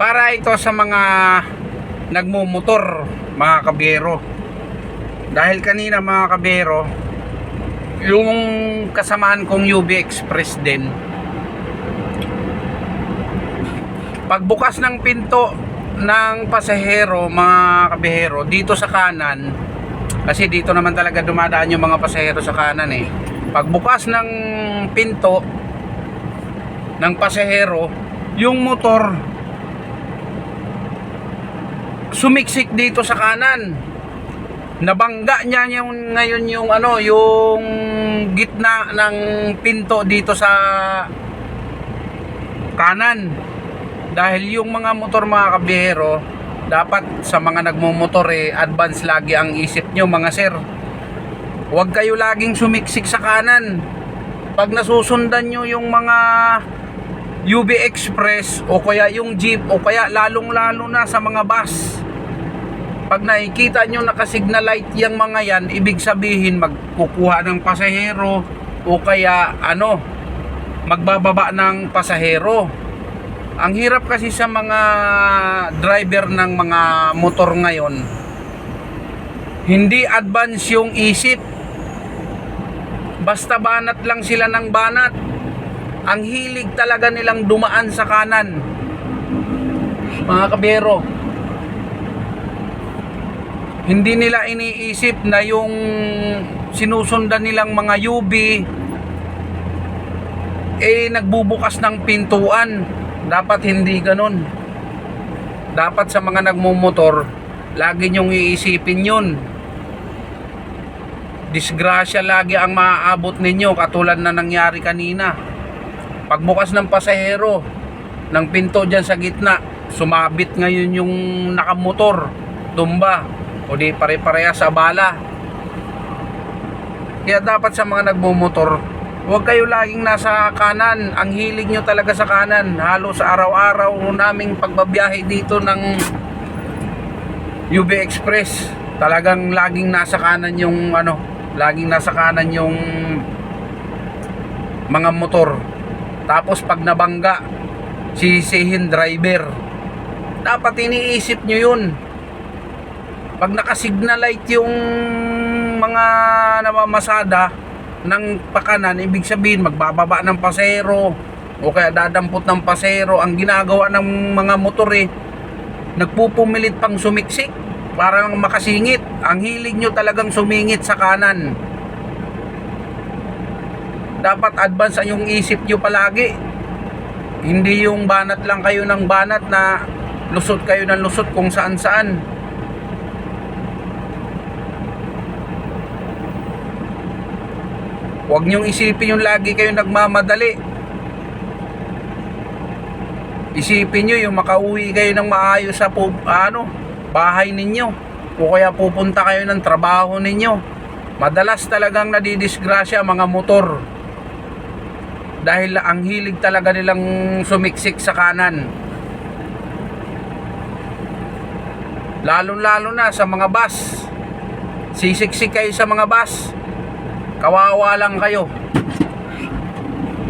Para ito sa mga nagmumotor, mga kabiyero. Dahil kanina mga kabiyero, yung kasamaan kong UB Express din, pagbukas ng pinto ng pasahero, mga kabihero, dito sa kanan, kasi dito naman talaga dumadaan yung mga pasahero sa kanan eh. Pagbukas ng pinto ng pasahero, yung motor sumiksik dito sa kanan. Nabangga niya yung ngayon yung ano, yung gitna ng pinto dito sa kanan. Dahil yung mga motor mga kabihero, dapat sa mga nagmumotor eh, advance lagi ang isip nyo mga sir. Huwag kayo laging sumiksik sa kanan. Pag nasusundan nyo yung mga UB Express o kaya yung jeep o kaya lalong lalo na sa mga bus. Pag nakikita nyo nakasignal light yung mga yan, ibig sabihin magkukuha ng pasahero o kaya ano, magbababa ng pasahero. Ang hirap kasi sa mga driver ng mga motor ngayon, hindi advance yung isip. Basta banat lang sila ng banat. Ang hilig talaga nilang dumaan sa kanan. Mga kabero. Hindi nila iniisip na yung sinusundan nilang mga UB eh nagbubukas ng pintuan. Dapat hindi ganun. Dapat sa mga nagmumotor, lagi nyong iisipin yun. Disgrasya lagi ang maaabot ninyo katulad na nangyari kanina. Pagbukas ng pasahero ng pinto dyan sa gitna, sumabit ngayon yung nakamotor, tumba, o di pare-pareha sa bala. Kaya dapat sa mga nagmumotor, huwag kayo laging nasa kanan. Ang hilig nyo talaga sa kanan. Halos araw-araw naming pagbabiyahe dito ng UB Express. Talagang laging nasa kanan yung ano, laging nasa kanan yung mga motor. Tapos pag nabangga, sisihin driver. Dapat iniisip nyo yun. Pag nakasignal light yung mga namamasada ng pakanan, ibig sabihin magbababa ng pasero o kaya dadampot ng pasero. Ang ginagawa ng mga motor eh, nagpupumilit pang sumiksik para makasingit. Ang hilig nyo talagang sumingit sa kanan. Dapat advance ang yung isip nyo palagi. Hindi yung banat lang kayo ng banat na lusot kayo ng lusot kung saan saan. Huwag niyong isipin yung lagi kayo nagmamadali. Isipin niyo yung makauwi kayo ng maayos sa pu- ano, bahay ninyo. O kaya pupunta kayo ng trabaho ninyo. Madalas talagang nadidisgrasya mga motor. Dahil ang hilig talaga nilang sumiksik sa kanan. Lalo-lalo na sa mga bus. Sisiksik kayo sa mga bus kawawa lang kayo.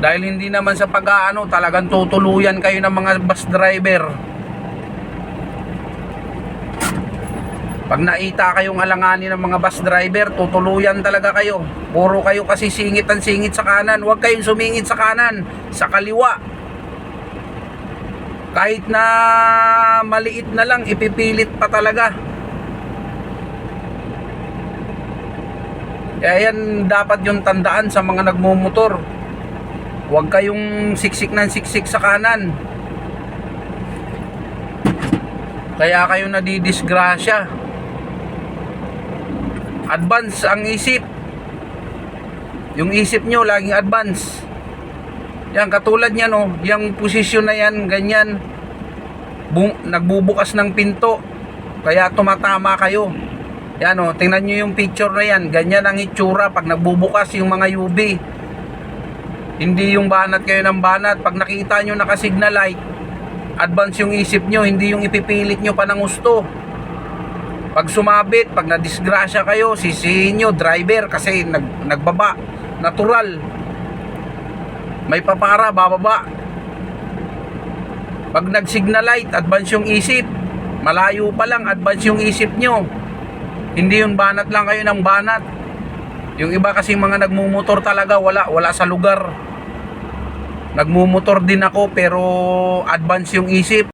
Dahil hindi naman sa pag-aano talagang tutuluyan kayo ng mga bus driver. Pag naita kayong alanganin ng mga bus driver tutuluyan talaga kayo. Puro kayo kasi singit ang singit sa kanan. Huwag kayong sumingit sa kanan sa kaliwa. Kahit na maliit na lang ipipilit pa talaga Kaya yan dapat yung tandaan sa mga nagmumotor. Huwag kayong siksik ng siksik sa kanan. Kaya kayo nadidisgrasya. Advance ang isip. Yung isip nyo laging advance. Yan katulad niyan oh, yung posisyon na yan, ganyan. Bu- nagbubukas ng pinto. Kaya tumatama kayo. Yan o, tingnan nyo yung picture na yan. Ganyan ang itsura pag nagbubukas yung mga UV. Hindi yung banat kayo ng banat. Pag nakita nyo nakasignal light, advance yung isip nyo, hindi yung ipipilit nyo pa ng gusto. Pag sumabit, pag nadisgrasya kayo, sisihin nyo, driver, kasi nag, nagbaba. Natural. May papara, bababa. Pag nag-signal light, advance yung isip. Malayo pa lang, advance yung isip nyo. Hindi yung banat lang kayo ng banat. Yung iba kasi mga nagmumotor talaga, wala, wala sa lugar. Nagmumotor din ako pero advance yung isip.